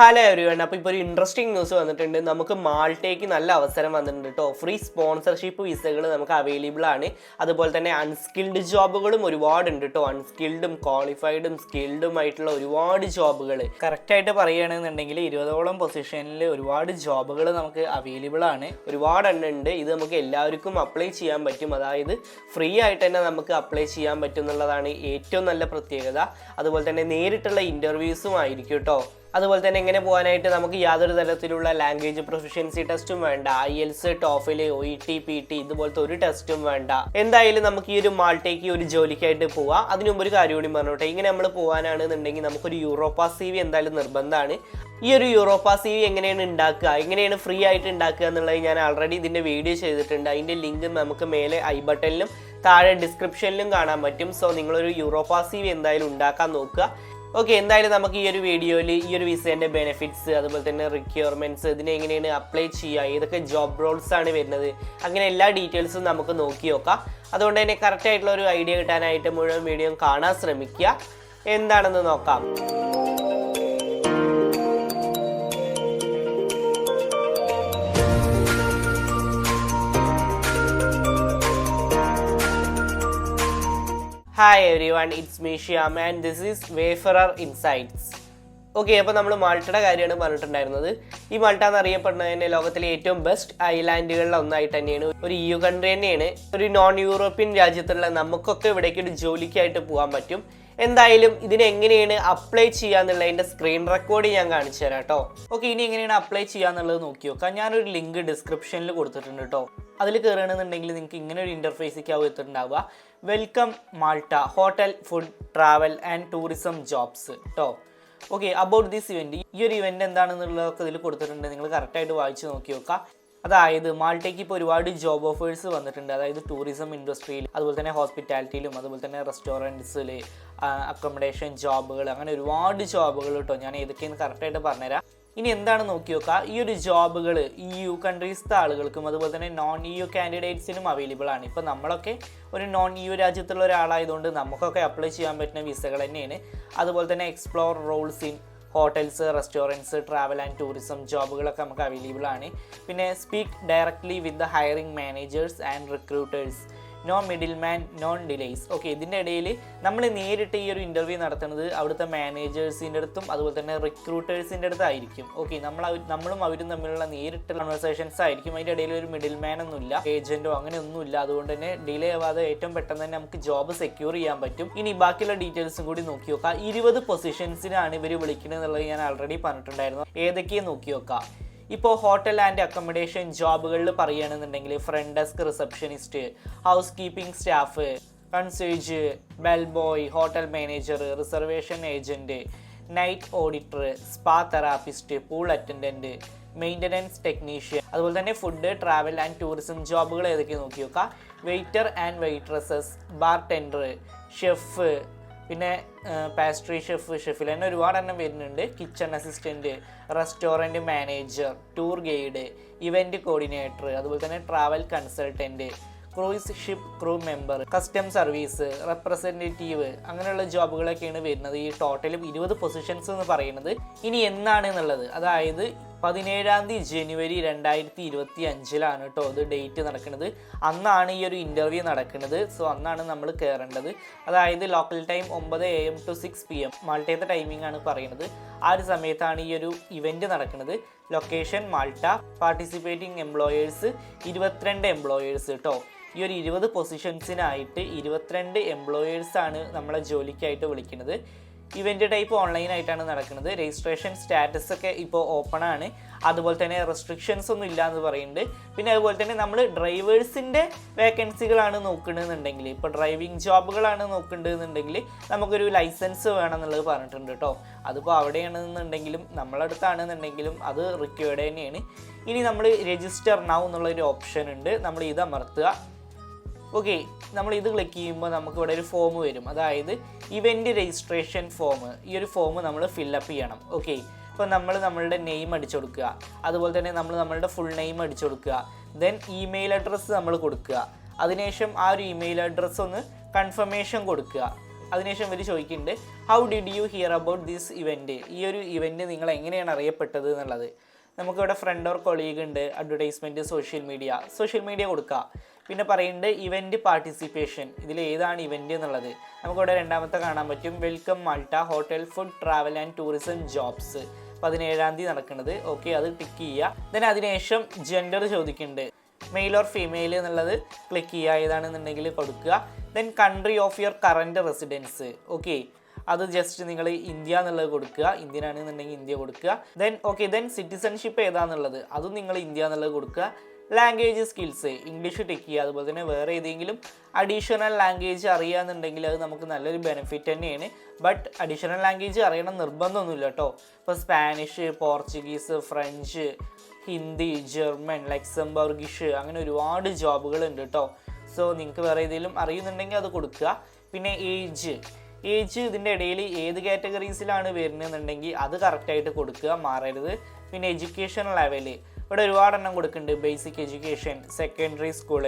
Hello everyone അപ്പോൾ ഇപ്പോൾ ഒരു ഇൻട്രസ്റ്റിംഗ് ന്യൂസ് വന്നിട്ടുണ്ട്. നമുക്ക് മാൾട്ടേക്ക് നല്ല അവസരം വന്നിട്ടുണ്ട് കേട്ടോ ഫ്രീ സ്പോൺസർഷിപ്പ് വിസകൾ നമുക്ക് അവൈലബിൾ ആണ്. അതുപോലെ തന്നെ അൺസ്കിൽഡ് ജോബുകളും ഒരുപാട് ഉണ്ട് കേട്ടോ അൺസ്കിൽഡും ക്വാളിഫൈഡും സ്കിൽഡും ആയിട്ടുള്ള ഒരുപാട് ജോബുകൾ കറക്റ്റായിട്ട് പറയുകയാണെന്നുണ്ടെങ്കിൽ ഇരുപതോളം പൊസിഷനിൽ ഒരുപാട് ജോബുകൾ നമുക്ക് അവൈലബിൾ ആണ്. ഒരുപാട് എണ്ണം ഉണ്ട് ഇത് നമുക്ക് എല്ലാവർക്കും അപ്ലൈ ചെയ്യാൻ പറ്റും. അതായത് ഫ്രീ ആയിട്ട് തന്നെ നമുക്ക് അപ്ലൈ ചെയ്യാൻ പറ്റും എന്നുള്ളതാണ് ഏറ്റവും നല്ല പ്രത്യേകത. അതുപോലെ തന്നെ നേരിട്ടുള്ള ഇന്റർവ്യൂസും ആയിരിക്കും കേട്ടോ അതുപോലെ തന്നെ എങ്ങനെ പോകാനായിട്ട് നമുക്ക് യാതൊരു തരത്തിലുള്ള ലാംഗ്വേജ് പ്രൊഫിഷ്യൻസി ടെസ്റ്റും വേണ്ട. IELTS TOEFL O E T P T ഇതുപോലത്തെ ഒരു ടെസ്റ്റും വേണ്ട. എന്തായാലും നമുക്ക് ഈ ഒരു മാൾട്ടേക്ക് ഒരു ജോലിക്കായിട്ട് പോവാം. അതിനുമുമ്പ് ഒരു കാര്യം കൂടി പറഞ്ഞോട്ടെ. ഇങ്ങനെ നമ്മൾ പോകാനാണെന്നുണ്ടെങ്കിൽ നമുക്കൊരു യൂറോപ്പ സി വി എന്തായാലും നിർബന്ധമാണ്. ഈ ഒരു യൂറോപ്പ സി വി എങ്ങനെയാണ് ഉണ്ടാക്കുക? എങ്ങനെയാണ് ഫ്രീ ആയിട്ട് ഉണ്ടാക്കുക എന്നുള്ളത് ഞാൻ ആൾറെഡി ഇതിന്റെ വീഡിയോ ചെയ്തിട്ടുണ്ട്. അതിന്റെ ലിങ്ക് നമുക്ക് മേലെ ഐ ബട്ടണിലും താഴെ ഡിസ്ക്രിപ്ഷനിലും കാണാൻ പറ്റും. സോ നിങ്ങളൊരു യൂറോപ്പ സി വി എന്തായാലും ഉണ്ടാക്കാൻ നോക്കുക. ഓക്കെ എന്തായാലും നമുക്ക് ഈ ഒരു വീഡിയോയിൽ ഈ ഒരു വിസേന്റെ ബെനിഫിറ്റ്സ് അതുപോലെ തന്നെ റിക്വയർമെന്റ്സ് ഇതിനെ എങ്ങനെയാണ് അപ്ലൈ ചെയ്യുക ഏതൊക്കെ ജോബ് റോൾസ് ആണ് വരുന്നത് അങ്ങനെ എല്ലാ ഡീറ്റെയിൽസും നമുക്ക് നോക്കി നോക്കാം. അതുകൊണ്ട് തന്നെ കറക്റ്റ് ആയിട്ടുള്ള ഒരു ഐഡിയ കിട്ടാനായിട്ട് മുഴുവൻ വീഡിയോ കാണാൻ ശ്രമിക്കുക. എന്താണെന്ന് നോക്കാം. Hi everyone it's me and this is wayfarer insights okay അപ്പോൾ നമ്മൾ മാൾട്ടയുടെ കാര്യമാണ് പറഞ്ഞിട്ടുണ്ടായിരുന്നത്. ഈ മാൾട്ട എന്നറിയപ്പെടുന്നതിന് ലോകത്തിലെ ഏറ്റവും ബെസ്റ്റ് ഐലാൻഡുകളിൽ ഒന്നായിട്ട് തന്നെയാണ്. ഒരു യു കൺട്രി തന്നെയാണ്. ഒരു നോൺ യൂറോപ്യൻ രാജ്യത്തുള്ള നമുക്കൊക്കെ ഇവിടേക്ക് ഒരു ജോലിക്കായിട്ട് പോകാൻ പറ്റും. എന്തായാലും ഇതിന് എങ്ങനെയാണ് അപ്ലൈ ചെയ്യാന്നുള്ളതിന്റെ സ്ക്രീൻ റെക്കോർഡ് ഞാൻ കാണിച്ചു തരാം കേട്ടോ. ഓക്കെ ഇനി എങ്ങനെയാണ് അപ്ലൈ ചെയ്യാന്നുള്ളത് നോക്കി നോക്കാം. ഞാനൊരു ലിങ്ക് ഡിസ്ക്രിപ്ഷനിൽ കൊടുത്തിട്ടുണ്ട് കേട്ടോ. അതിൽ കയറുകയാണെന്നുണ്ടെങ്കിൽ നിങ്ങൾക്ക് ഇങ്ങനെ ഒരു ഇന്റർഫേസിക്കാവും എത്തിയിട്ടുണ്ടാവുക welcome Malta hotel food travel and tourism jobs കേട്ടോ ഓക്കെ അബൌട്ട് ദിസ് ഇവന്റ് ഈ ഒരു ഇവന്റ് എന്താണെന്നുള്ളതൊക്കെ ഇതിൽ കൊടുത്തിട്ടുണ്ട്. നിങ്ങൾ കറക്റ്റായിട്ട് വായിച്ച് നോക്കി നോക്കാം അതായത് മാൾട്ടയ്ക്ക് ഇപ്പോൾ ഒരുപാട് ജോബ് ഓഫേഴ്സ് വന്നിട്ടുണ്ട്. അതായത് ടൂറിസം ഇൻഡസ്ട്രിയിൽ അതുപോലെ തന്നെ ഹോസ്പിറ്റാലിറ്റിയിലും അതുപോലെ തന്നെ റെസ്റ്റോറന്റ്സിൽ അക്കോമഡേഷൻ ജോബുകൾ അങ്ങനെ ഒരുപാട് ജോബുകൾ കേട്ടോ ഞാൻ ഏതൊക്കെയെന്ന് കറക്റ്റായിട്ട് പറഞ്ഞുതരാം. ഇനി എന്താണ് നോക്കി നോക്കുക ഈ ഒരു ജോബുകൾ ഇ യു കൺട്രീസിലെ ആളുകൾക്കും അതുപോലെ തന്നെ നോൺ ഇ യു കാൻഡിഡേറ്റ്സിനും അവൈലബിൾ ആണ്. ഇപ്പോൾ നമ്മളൊക്കെ ഒരു നോൺ ഇ യു രാജ്യത്തുള്ള ഒരാളായതുകൊണ്ട് നമുക്കൊക്കെ അപ്ലൈ ചെയ്യാൻ പറ്റുന്ന വിസകൾ തന്നെയാണ്. അതുപോലെ തന്നെ explore roles in hotels restaurants travel and tourism ജോബുകളൊക്കെ നമുക്ക് അവൈലബിൾ ആണ്. പിന്നെ speak directly with the hiring managers and recruiters no middle man non delays okay ഇതിന്റെ ഇടയിൽ നമ്മൾ നേരിട്ട് ഈ ഒരു ഇന്റർവ്യൂ നടത്തുന്നത് അവിടുത്തെ മാനേജേഴ്സിന്റെ അടുത്തും അതുപോലെ തന്നെ റിക്രൂട്ടേഴ്സിന്റെ അടുത്തായിരിക്കും. ഓക്കെ നമ്മൾ നമ്മളും അവരും തമ്മിലുള്ള നേരിട്ട് കൺവെർസേഷൻസ് ആയിരിക്കും. അതിന്റെ ഇടയിൽ ഒരു മിഡിൽ മാൻ ഒന്നുമില്ല ഏജന്റോ അങ്ങനെ ഒന്നുമില്ല അതുകൊണ്ട് തന്നെ ഡിലേ ആവാതെ ഏറ്റവും പെട്ടെന്ന് തന്നെ നമുക്ക് ജോബ് സെക്യൂർ ചെയ്യാൻ പറ്റും. ഇനി ബാക്കിയുള്ള ഡീറ്റെയിൽസും കൂടി നോക്കി നോക്കാം. ഇരുപത് പൊസിഷൻസിനാണ് ഇവർ വിളിക്കുന്നത് എന്നുള്ളത് ഞാൻ ഓൾറെഡി പറഞ്ഞിട്ടുണ്ടായിരുന്നു. ഏതൊക്കെയാണ് നോക്കി നോക്കാം. ഇപ്പോൾ ഹോട്ടൽ ആൻഡ് അക്കോമഡേഷൻ ജോബുകളിൽ പറയുകയാണെന്നുണ്ടെങ്കിൽ front desk receptionist housekeeping staff concierge bell boy hotel manager reservation agent night auditor spa therapist pool attendant maintenance technician അതുപോലെ തന്നെ ഫുഡ് ട്രാവൽ ആൻഡ് ടൂറിസം ജോബുകൾ ഏതൊക്കെ നോക്കി നോക്കാം? Waiter and waitresses bartender chef പിന്നെ pastry chef ഷെഫിൽ തന്നെ ഒരുപാട് എണ്ണം വരുന്നുണ്ട്. Kitchen assistant restaurant manager tour guide event coordinator അതുപോലെ തന്നെ travel consultant cruise ship crew member custom service representative അങ്ങനെയുള്ള ജോബുകളൊക്കെയാണ് വരുന്നത്. ഈ ടോട്ടലും ഇരുപത് പൊസിഷൻസ് എന്ന് പറയുന്നത്. ഇനി എന്നാണ് എന്നുള്ളത്? അതായത് പതിനേഴാം തീയതി ജനുവരി രണ്ടായിരത്തി ഇരുപത്തി അഞ്ചിലാണ് കേട്ടോ ഇത് ഡേറ്റ് നടക്കുന്നത്. അന്നാണ് ഈ ഒരു ഇന്റർവ്യൂ നടക്കുന്നത്. സോ അന്നാണ് നമ്മൾ കയറേണ്ടത്. അതായത് ലോക്കൽ ടൈം ഒമ്പത് A M to six P M മാൾട്ടയത്തെ timing ആണ് പറയുന്നത്. ആ ഒരു സമയത്താണ് ഈ ഒരു ഇവന്റ് നടക്കുന്നത്. ലൊക്കേഷൻ മാൾട്ട പാർട്ടിസിപ്പേറ്റിംഗ് എംപ്ലോയേഴ്സ് ഇരുപത്തിരണ്ട് എംപ്ലോയേഴ്സ് കേട്ടോ ഈ ഒരു ഇരുപത് പൊസിഷൻസിനായിട്ട് ഇരുപത്തിരണ്ട് എംപ്ലോയേഴ്സാണ് നമ്മളെ ജോലിക്കായിട്ട് വിളിക്കുന്നത്. ഇവന്റ് ടൈപ്പ് ഓൺലൈനായിട്ടാണ് നടക്കുന്നത്. രജിസ്ട്രേഷൻ സ്റ്റാറ്റസ് ഒക്കെ ഇപ്പോൾ ഓപ്പൺ ആണ്. അതുപോലെ തന്നെ റെസ്ട്രിക്ഷൻസ് ഒന്നും ഇല്ല എന്ന് പറയുന്നുണ്ട്. പിന്നെ അതുപോലെ തന്നെ നമ്മൾ ഡ്രൈവേഴ്സിന്റെ വേക്കൻസികളാണ് നോക്കണമെന്നുണ്ടെങ്കിൽ ഇപ്പോൾ ഡ്രൈവിംഗ് ജോബുകളാണ് നോക്കേണ്ടതെന്നുണ്ടെങ്കിൽ നമുക്കൊരു ലൈസൻസ് വേണം എന്നുള്ളത് പറഞ്ഞിട്ടുണ്ട് കേട്ടോ അതിപ്പോൾ അവിടെയാണെന്നുണ്ടെങ്കിലും നമ്മളടുത്താണെന്നുണ്ടെങ്കിലും അത് റിക്വേർഡ് തന്നെയാണ്. ഇനി നമ്മൾ രജിസ്റ്റർ നൗ എന്നുള്ളൊരു ഓപ്ഷൻ ഉണ്ട്. നമ്മൾ ഇത് അമർത്തുക. ഓക്കെ നമ്മൾ ഇത് ക്ലിക്ക് ചെയ്യുമ്പോൾ നമുക്ക് ഇവിടെ ഒരു ഫോം വരും. അതായത് ഇവന്റ് രജിസ്ട്രേഷൻ ഫോം ഈ ഒരു ഫോം നമ്മൾ ഫില്ലപ്പ് ചെയ്യണം. ഓക്കെ ഇപ്പോൾ നമ്മൾ നമ്മളുടെ നെയിം അടിച്ചു കൊടുക്കുക. അതുപോലെ തന്നെ നമ്മൾ നമ്മളുടെ ഫുൾ നെയിം അടിച്ചു കൊടുക്കുക. ദെൻ ഇമെയിൽ അഡ്രസ്സ് നമ്മൾ കൊടുക്കുക. അതിനുശേഷം ആ ഒരു ഇമെയിൽ അഡ്രസ്സ് ഒന്ന് കൺഫർമേഷൻ കൊടുക്കുക. അതിനുശേഷം ഇവർ ചോദിക്കുന്നുണ്ട് how did you hear about this event ഈ ഒരു ഇവന്റ് നിങ്ങൾ എങ്ങനെയാണ് അറിയപ്പെട്ടത് എന്നുള്ളത്. നമുക്കിവിടെ ഫ്രണ്ട് ഓർ കൊളീഗ് ഉണ്ട് advertisement social media social media കൊടുക്കുക പിന്നെ പറയുന്നുണ്ട് ഇവന്റ് പാർട്ടിസിപ്പേഷൻ ഇതിൽ ഏതാണ് ഇവന്റ് എന്നുള്ളത്? നമുക്കിവിടെ രണ്ടാമത്തെ കാണാൻ പറ്റും. Welcome Malta hotel food travel and tourism jobs പതിനേഴാം തീയതി നടക്കുന്നത്. ഓക്കെ അത് ടിക്ക് ചെയ്യുക. ദെൻ അതിനുശേഷം ജെൻഡർ ചോദിക്കുന്നുണ്ട് മെയിൽ ഓർ ഫീമെയിൽ എന്നുള്ളത് ക്ലിക്ക് ചെയ്യുക. ഏതാണെന്നുണ്ടെങ്കിൽ കൊടുക്കുക. Then country of your current residence okay അത് ജസ്റ്റ് നിങ്ങൾ ഇന്ത്യ എന്നുള്ളത് കൊടുക്കുക ഇന്ത്യൻ ആണെന്നുണ്ടെങ്കിൽ ഇന്ത്യ കൊടുക്കുക. ദെൻ ഓക്കെ ദെൻ സിറ്റിസൺഷിപ്പ് ഏതാന്നുള്ളത്? അതും നിങ്ങൾ ഇന്ത്യ എന്നുള്ളത് കൊടുക്കുക. ലാംഗ്വേജ് സ്കിൽസ് ഇംഗ്ലീഷ് ടിക്ക് ചെയ്യുക അതുപോലെ തന്നെ വേറെ ഏതെങ്കിലും അഡീഷണൽ ലാംഗ്വേജ് അറിയാന്നുണ്ടെങ്കിൽ അത് നമുക്ക് നല്ലൊരു ബെനിഫിറ്റ് തന്നെയാണ്. ബട്ട് അഡീഷണൽ ലാംഗ്വേജ് അറിയണം നിർബന്ധമൊന്നുമില്ല കേട്ടോ. ഇപ്പോൾ Spanish Portuguese French Hindi German Luxembourgish അങ്ങനെ ഒരുപാട് ജോബുകൾ ഉണ്ട് കേട്ടോ. സോ നിങ്ങൾക്ക് വേറെ ഏതെങ്കിലും അറിയുന്നുണ്ടെങ്കിൽ അത് കൊടുക്കുക. പിന്നെ ഏജ് ഏജ് ഇതിന്റെ ഇടയിൽ ഏത് കാറ്റഗറീസിലാണ് വരുന്നതെന്നുണ്ടെങ്കിൽ അത് കറക്റ്റായിട്ട് കൊടുക്കുക മാറരുത്. പിന്നെ എഡ്യൂക്കേഷൻ ലെവൽ ഇവിടെ ഒരുപാട് എണ്ണം കൊടുക്കുന്നുണ്ട്. Basic education secondary school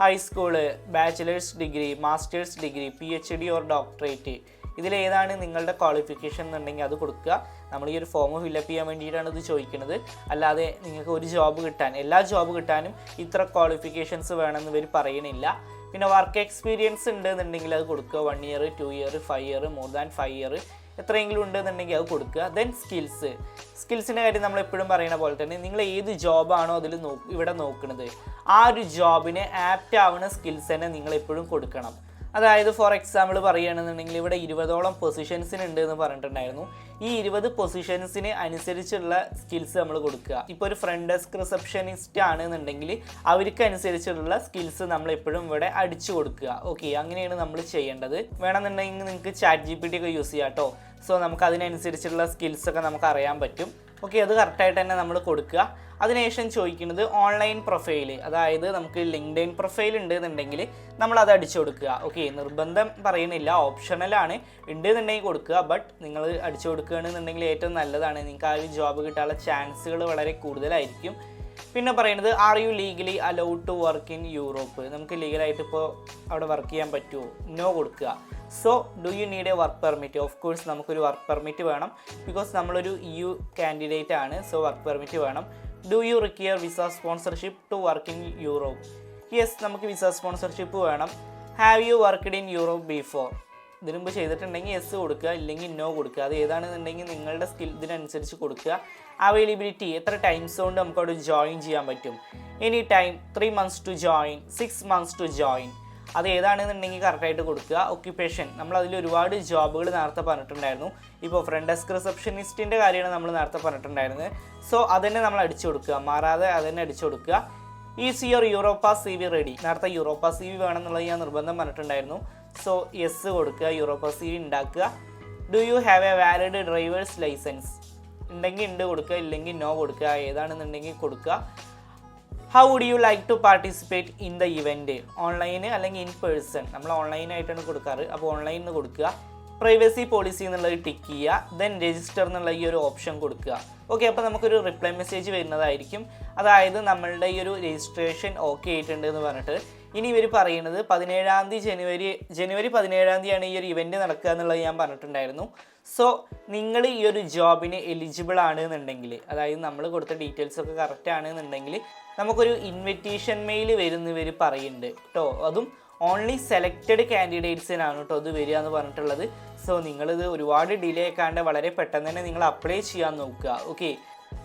high school bachelors degree masters degree P H D or doctorate ഇതിലേതാണ് നിങ്ങളുടെ ക്വാളിഫിക്കേഷൻ എന്നുണ്ടെങ്കിൽ അത് കൊടുക്കുക. നമ്മൾ ഈ ഒരു ഫോം ഫില്ലപ്പ് ചെയ്യാൻ വേണ്ടിയിട്ടാണ് ഇത് ചോദിക്കുന്നത്. അല്ലാതെ നിങ്ങൾക്ക് ഒരു ജോബ് കിട്ടാൻ എല്ലാ ജോബ് കിട്ടാനും ഇത്ര ക്വാളിഫിക്കേഷൻസ് വേണമെന്ന് ഇവർ പറയണില്ല. പിന്നെ വർക്ക് എക്സ്പീരിയൻസ് ഉണ്ട് എന്നുണ്ടെങ്കിൽ അത് കൊടുക്കുക. One year two year five year more than five year എത്രയെങ്കിലും ഉണ്ട് എന്നുണ്ടെങ്കിൽ അത് കൊടുക്കുക. ദെൻ സ്കിൽസ് സ്കിൽസിന്റെ കാര്യം നമ്മൾ എപ്പോഴും പറയുന്ന പോലെ തന്നെ നിങ്ങൾ ഏത് ജോബാണോ അതിൽ നോ ഇവിടെ നോക്കുന്നത് ആ ഒരു ജോബിന് ആപ്റ്റ് ആവുന്ന സ്കിൽസ് തന്നെ നിങ്ങൾ എപ്പോഴും കൊടുക്കണം. അതായത് ഫോർ എക്സാമ്പിൾ പറയുകയാണെന്നുണ്ടെങ്കിൽ ഇവിടെ ഇരുപതോളം പൊസിഷൻസിന് ഉണ്ട് എന്ന് പറഞ്ഞിട്ടുണ്ടായിരുന്നു. ഈ ഇരുപത് പൊസിഷൻസിന് അനുസരിച്ചുള്ള സ്കിൽസ് നമ്മൾ കൊടുക്കുക. ഇപ്പോൾ ഒരു ഫ്രണ്ട് ഡെസ്ക് റിസപ്ഷനിസ്റ്റ് ആണെന്നുണ്ടെങ്കിൽ അവർക്ക് അനുസരിച്ചുള്ള സ്കിൽസ് നമ്മൾ എപ്പോഴും ഇവിടെ അടിച്ചു കൊടുക്കുക. ഓക്കെ അങ്ങനെയാണ് നമ്മൾ ചെയ്യേണ്ടത്. വേണമെന്നുണ്ടെങ്കിൽ നിങ്ങൾക്ക് ചാറ്റ് ജി പി ടി ഒക്കെ യൂസ് ചെയ്യാം കേട്ടോ സോ നമുക്ക് അതിനനുസരിച്ചുള്ള സ്കിൽസ് ഒക്കെ നമുക്ക് അറിയാൻ പറ്റും. ഓക്കെ അത് കറക്റ്റായിട്ട് തന്നെ നമ്മൾ കൊടുക്കുക. അതിനുശേഷം ചോദിക്കുന്നത് ഓൺലൈൻ പ്രൊഫൈൽ അതായത് നമുക്ക് ലിങ്ക്ഡൈൻ പ്രൊഫൈൽ ഉണ്ട് എന്നുണ്ടെങ്കിൽ നമ്മൾ അത് അടിച്ചു കൊടുക്കുക. ഓക്കെ നിർബന്ധം പറയുന്നില്ല. ഓപ്ഷണലാണ് ഉണ്ട് എന്നുണ്ടെങ്കിൽ കൊടുക്കുക. ബട്ട് നിങ്ങൾ അടിച്ചു കൊടുക്കുകയാണെന്നുണ്ടെങ്കിൽ ഏറ്റവും നല്ലതാണ്. നിങ്ങൾക്ക് ആ ഒരു ജോബ് കിട്ടാനുള്ള ചാൻസുകൾ വളരെ കൂടുതലായിരിക്കും. പിന്നെ പറയുന്നത് are you legally allowed to work in Europe നമുക്ക് ലീഗലായിട്ട് ഇപ്പോൾ അവിടെ വർക്ക് ചെയ്യാൻ പറ്റുമോ നോ കൊടുക്കുക. So do you need a work permit of course നമുക്കൊരു വർക്ക് പെർമിറ്റ് വേണം. ബിക്കോസ് നമ്മളൊരു യു കാൻഡിഡേറ്റ് ആണ് സോ വർക്ക് പെർമിറ്റ് വേണം. Do you require visa sponsorship to work in Europe yes നമുക്ക് വിസ സ്പോൺസർഷിപ്പ് വേണം. Have you worked in Europe before ഇതിനു മുമ്പ് ചെയ്തിട്ടുണ്ടെങ്കിൽ എസ് കൊടുക്കുക ഇല്ലെങ്കിൽ നോ കൊടുക്കുക. അത് ഏതാണെന്നുണ്ടെങ്കിൽ നിങ്ങളുടെ സ്കിൽ ഇതിനനുസരിച്ച് കൊടുക്കുക. അവൈലബിലിറ്റി എത്ര ടൈംസ് കൊണ്ട് നമുക്ക് അവിടെ ജോയിൻ ചെയ്യാൻ പറ്റും. Any time three months to join six months to join അത് ഏതാണെന്നുണ്ടെങ്കിൽ കറക്റ്റായിട്ട് കൊടുക്കുക. ഒക്യുപ്പേഷൻ നമ്മൾ അതിൽ ഒരുപാട് ജോബുകൾ നേരത്തെ പറഞ്ഞിട്ടുണ്ടായിരുന്നു. ഇപ്പോൾ ഫ്രണ്ട് ഡെസ്ക് റിസപ്ഷനിസ്റ്റിന്റെ കാര്യമാണ് നമ്മൾ നേരത്തെ പറഞ്ഞിട്ടുണ്ടായിരുന്നത്. സോ അതന്നെ നമ്മൾ അടിച്ചു കൊടുക്കുക. മാറാതെ അതന്നെ അടിച്ചു കൊടുക്കുക. Is your Europass C V ready നേരത്തെ യൂറോപ്പ സി വി വേണമെന്നുള്ളത് ഞാൻ നിർബന്ധം പറഞ്ഞിട്ടുണ്ടായിരുന്നു. സോ യെസ് കൊടുക്കുക യൂറോപ്പ് സി വി ഉണ്ടാക്കുക. Do you have a valid driver's licence ഉണ്ടെങ്കിൽ ഉണ്ട് കൊടുക്കുക ഇല്ലെങ്കിൽ നോ കൊടുക്കുക ഏതാണെന്നുണ്ടെങ്കിൽ കൊടുക്കുക. How would you like to participate in the event online അല്ലെങ്കിൽ ഇൻ പേഴ്സൺ നമ്മൾ ഓൺലൈനായിട്ടാണ് കൊടുക്കാറ്. അപ്പോൾ ഓൺലൈനിൽ നിന്ന് കൊടുക്കുക. പ്രൈവസി പോളിസി എന്നുള്ളത് ടിക്ക് ചെയ്യുക. ദെൻ രജിസ്റ്റർ എന്നുള്ള ഈ ഒരു ഓപ്ഷൻ കൊടുക്കുക. ഓക്കെ അപ്പോൾ നമുക്കൊരു റിപ്ലൈ മെസ്സേജ് വരുന്നതായിരിക്കും. അതായത് നമ്മളുടെ ഈ ഒരു രജിസ്ട്രേഷൻ ഓക്കെ ആയിട്ടുണ്ട് എന്ന് പറഞ്ഞിട്ട് ഇനി ഇവർ പറയുന്നത് പതിനേഴാം തീയതി ജനുവരി ജനുവരി പതിനേഴാം തീയതിയാണ് ഈ ഒരു ഇവന്റ് നടക്കുക എന്നുള്ളത് ഞാൻ പറഞ്ഞിട്ടുണ്ടായിരുന്നു. സോ നിങ്ങൾ ഈ ഒരു ജോബിന് എലിജിബിൾ ആണ് എന്നുണ്ടെങ്കിൽ അതായത് നമ്മൾ കൊടുത്ത ഡീറ്റെയിൽസ് ഒക്കെ കറക്റ്റ് ആണ് എന്നുണ്ടെങ്കിൽ നമുക്കൊരു ഇൻവിറ്റേഷൻ മെയിൽ വരുന്ന ഇവർ പറയുന്നുണ്ട് കേട്ടോ അതും ഓൺലി സെലക്റ്റഡ് കാൻഡിഡേറ്റ്സിനാണ് കേട്ടോ അത് വരിക എന്ന് പറഞ്ഞിട്ടുള്ളത്. സോ നിങ്ങളിത് ഒരുപാട് ഡിലേ ആക്കാണ്ട് വളരെ പെട്ടെന്ന് തന്നെ നിങ്ങൾ അപ്ലൈ ചെയ്യാൻ നോക്കുക. ഓക്കെ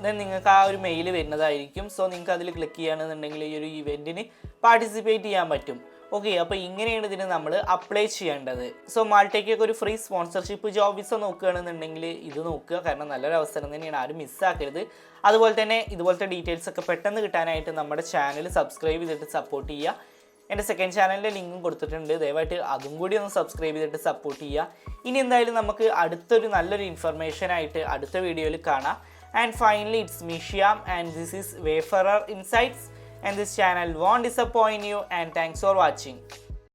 ദെൻ നിങ്ങൾക്ക് ആ ഒരു മെയിൽ വരുന്നതായിരിക്കും. സോ നിങ്ങൾക്ക് അതിൽ ക്ലിക്ക് ചെയ്യുകയാണെന്നുണ്ടെങ്കിൽ ഈ ഒരു ഇവന്റിന് പാർട്ടിസിപ്പേറ്റ് ചെയ്യാൻ പറ്റും. ഓക്കെ അപ്പോൾ ഇങ്ങനെയാണ് ഇതിന് നമ്മൾ അപ്ലൈ ചെയ്യേണ്ടത്. സോ മാൾട്ടേക്കൊക്കെ ഒരു ഫ്രീ സ്പോൺസർഷിപ്പ് ജോബ് വിസ നോക്കുകയാണെന്നുണ്ടെങ്കിൽ ഇത് നോക്കുക. കാരണം നല്ലൊരു അവസരം തന്നെയാണ്. ആരും മിസ്സാക്കരുത് അതുപോലെ തന്നെ ഇതുപോലത്തെ ഡീറ്റെയിൽസ് ഒക്കെ പെട്ടെന്ന് കിട്ടാനായിട്ട് നമ്മുടെ ചാനൽ സബ്സ്ക്രൈബ് ചെയ്തിട്ട് സപ്പോർട്ട് ചെയ്യുക. എന്റെ സെക്കൻഡ് ചാനലിന്റെ ലിങ്കും കൊടുത്തിട്ടുണ്ട്. ദയവായിട്ട് അതും കൂടി ഒന്ന് സബ്സ്ക്രൈബ് ചെയ്തിട്ട് സപ്പോർട്ട് ചെയ്യുക. ഇനി എന്തായാലും നമുക്ക് അടുത്തൊരു നല്ലൊരു ഇൻഫർമേഷൻ ആയിട്ട് അടുത്ത വീഡിയോയിൽ കാണാം. And finally it's മിഷ്യാം and this is wayfarer insights and this channel won't disappoint you and thanks for watching.